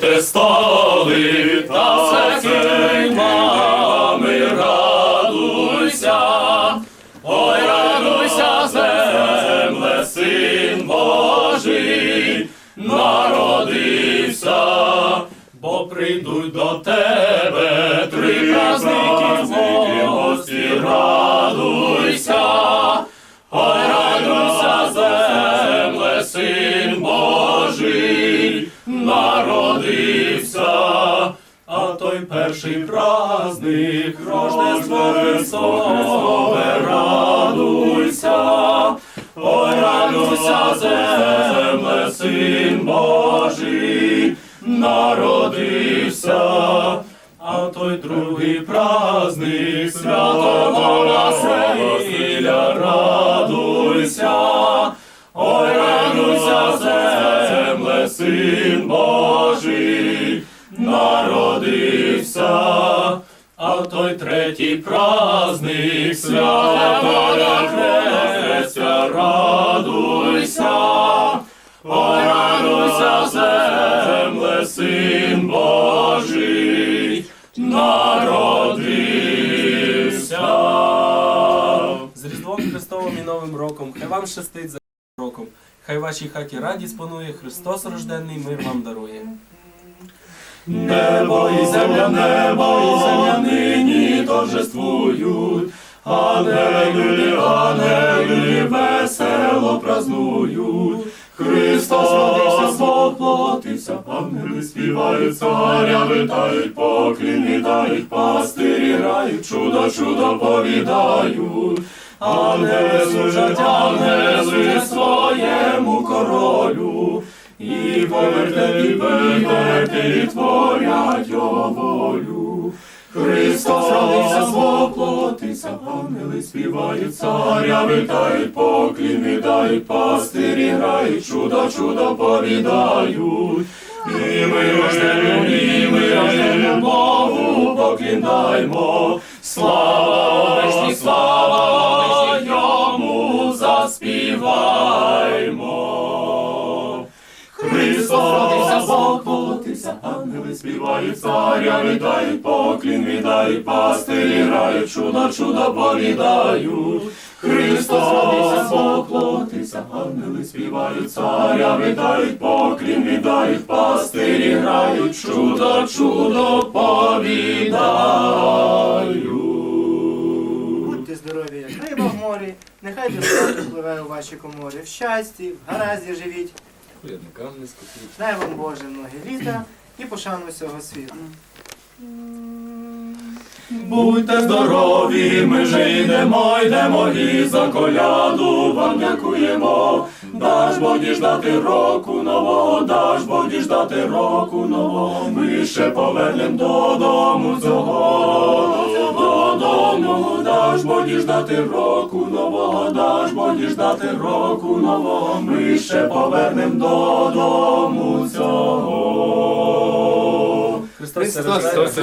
Те столи та мами, радуйся, ой, радуйся, земле, син Божий, народився, бо прийдуть до тебе три праздники гості, радуйся, ой, радуйся, земле, син Божий, перший праздник, Рождество Христове, радуйся, ой, радуйся, земле, син Божий, народився, а той другий праздник, святого Василя, радуйся, ой, радуйся, земле, син Божий, народився, той третій праздник, святого Хрестя, радуйся, радуйся, земле, син Божий, народився. З Різдвом Христовим і Новим роком, хай вам щастить за роком, хай вашій хаті радість панує, Христос рожденний мир вам дарує. Небо і земля, небо і земля торжествують. Ангели, ангели, весело празнують. Христос родився, воплотився, ангели співають, царя витають, поклін віддають, пастирі грають, чудо, чудо повідають. Ангели служать, ангели своєму королю. І повертелі, повертелі творять його співають, царя вітають, покліни, дають пастирі грають, чудо, чудо повідають. І ми рожденню, і ми рожденню Богу поклінаймо. Слава, полотився, ангели співають, царя віддають, поклін віддають, пастирі грають, чудо, чудо повідають. Христос родився, ангели співають, царя віддають, поклін віддають, пастирі грають, чудо, чудо повідають. Будьте здорові, як риба в морі, нехай достаток пливе у ваші коморі. В щасті, в гаразді живіть. Дай вам Боже многі літа і пошану всього світу. Будьте здорові, ми же йдемо, йдемо і за коляду вам дякуємо. Даж Бог діждати року нового, даж Бог діждати року нового. Ми ще повернем додому цього, додому, даж Бог діждати року нового, даж Бог діждати року нового. Ми ще повернем додому цього. Христос, Христос. Христос.